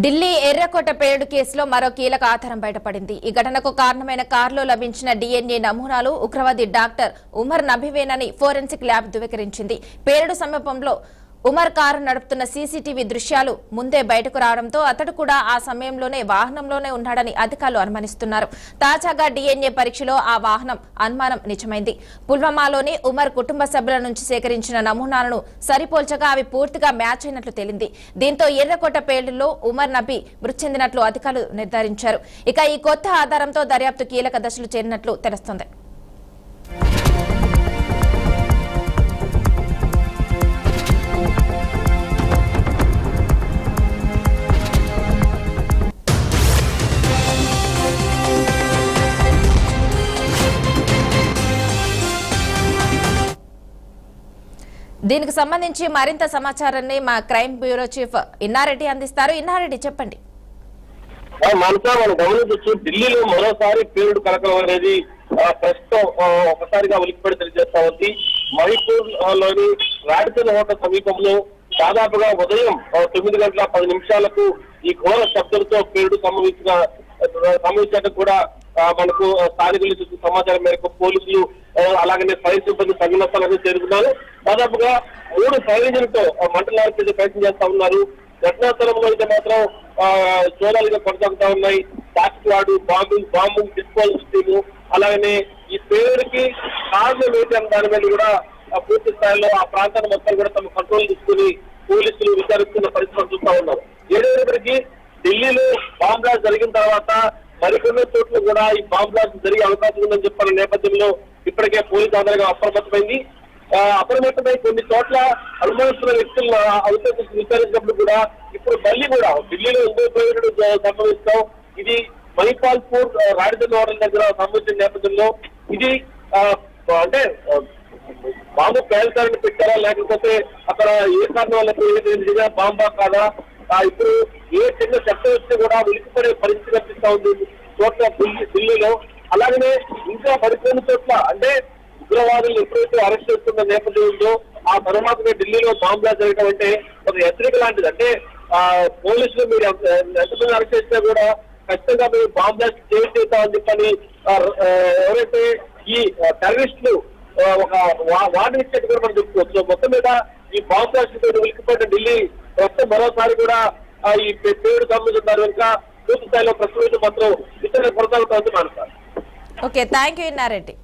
ఢిల్లీ ఎర్రకోట పేలుడు కేసులో మరో కీలక ఆధారం బయటపడింది. ఈ ఘటనకు కారణమైన కారులో లభించిన డిఎన్ఏ నమూనాలు ఉగ్రవాది డాక్టర్ ఉమర్ నభివేనని ఫోరెన్సిక్ ల్యాబ్ ధృవీకరించింది. పేలుడు సమీపంలో ఉమర్ కారు నడుపుతున్న సీసీటీవీ దృశ్యాలు ముందే బయటకు రావడంతో అతడు కూడా ఆ సమయంలోనే వాహనంలోనే ఉన్నాడని అధికారులు అనుమానిస్తున్నారు. తాజాగా డీఎన్ఏ పరీక్షలో ఆ వాహనం అనుమానం నిజమైంది. పుల్వామాలోని ఉమర్ కుటుంబ సభ్యుల నుంచి సేకరించిన నమూనాలను సరిపోల్చగా అవి పూర్తిగా మ్యాచ్ అయినట్లు తేలింది. దీంతో ఎర్రకోట పేలుడులో ఉమర్ నబీ మృతి చెందినట్లు అధికారులు నిర్ధారించారు. ఇక ఈ కొత్త ఆధారంతో దర్యాప్తు కీలక దశలు చేరినట్లు తెలుస్తోంది. దీనికి సంబంధించి మరింత సమాచారాన్ని మా క్రైమ్ బ్యూరో చీఫ్ ఇన్నారెడ్డి అందిస్తారు. ఇన్నారెడ్డి చెప్పండి. మనసా మనం గమనించవచ్చు ఢిల్లీలో మరోసారి పేరుడు కలకలం అనేది ప్రస్తుతం ఒకసారిగా ఉలిక్కిపడి తెలియజేస్తా ఉంది. మణిపూర్లోని రాడితల హోటల్ సమీపంలో దాదాపుగా ఉదయం తొమ్మిది గంటల పది నిమిషాలకు ఈ ఘోర శబ్దంతో పేరుడు సంభవించిన సంభవించినట్టు కూడా మనకు ఆ, స్థానికుల సమాచారం మేరకు పోలీసులు అలాగనే ఫైర్ సిబ్బంది తగిన చేరుకున్నారు. దాదాపుగా మూడు ఫైర్ ఇంజిన్తో మంటలార్పేసే ప్రయత్నం చేస్తా ఉన్నారు. ఘటనా స్థలంలో అయితే మాత్రం ఆ, కొనసాగుతా ఉన్నాయి. ప్లాస్టిక్ వాడు బాంబు బాంబు డిస్పోజల్ టీము అలాగనే ఈ పేరుకి కారణం ఏంటి అన్న దాని మీద కూడా ఆ, పూర్తి స్థాయిలో ఆ ప్రాంతాన్ని మొత్తం కూడా తమ కంట్రోల్ తీసుకుని పోలీసులు విచారిస్తున్న పరిస్థితులు చూస్తా ఉన్నారు ఏదైనప్పటికీ ఢిల్లీలో బాంబ్ బ్లాస్ట్ జరిగిన తర్వాత మరికొన్ని చోట్ల కూడా ఈ బాంబ్ బ్లాస్ట్ జరిగే అవకాశం ఉందని చెప్పిన నేపథ్యంలో ఇప్పటికే పోలీసు ఆధారంగా అప్రమత్తమైంది. అప్రమత్తమై కొన్ని చోట్ల అనుమానిస్తున్న వ్యక్తులు అవసరం విచారించినప్పుడు కూడా ఇప్పుడు మళ్ళీ కూడా ఢిల్లీలో ఇంకో ప్రయోజనం సంభవిస్తాం. ఇది మణిపాల్పూర్ రాజధాని దగ్గర సంభవించిన నేపథ్యంలో ఇది అంటే బాంబు పేల్చాలని పెట్టారా లేకపోతే అక్కడ ఏ కారణం వల్ల బాంబా కాదా? ఇప్పుడు ఏ చిన్న శబ్దం వస్తే కూడా ఉలికిపడే పరిస్థితి కనిపిస్తా ఉంది చోట్ల ఢిల్లీలో. అలాగనే ఇంకా మరికొన్ని చోట్ల అంటే ఉగ్రవాదులు ఎప్పుడైతే అరెస్ట్ చేస్తున్న నేపథ్యంలో ఆ తర్వాతనే ఢిల్లీలో బాంబ్ జరగడం అంటే ఒక హెచ్చరిక లాంటిది. అంటే ఆ పోలీసులు మీరు ఎంతమంది అరెస్ట్ చేసినా కూడా ఖచ్చితంగా మీరు బాంబ్ బ్లాస్ట్ చేస్తామని చెప్పని ఎవరైతే ఈ టెర్రరిస్టులు ఒక వా- వార్నింగ్ ఇచ్చినట్టు కూడా మనం చెప్పుకోవచ్చు. మొత్తం మీద ఈ బాంబ్ బ్లాస్ట్ తోటి ఉలికిపడ్డ ఢిల్లీ ప్రస్తుతం మరోసారి కూడా ఈ పేరు సంబంధించిన ఇంకా పూర్తి స్థాయిలో ప్రస్తుతం మాత్రం విచారణ కొనసాగుతోంది మానసారి ఓకే థ్యాంక్ యూ ఇన్నారెడ్డి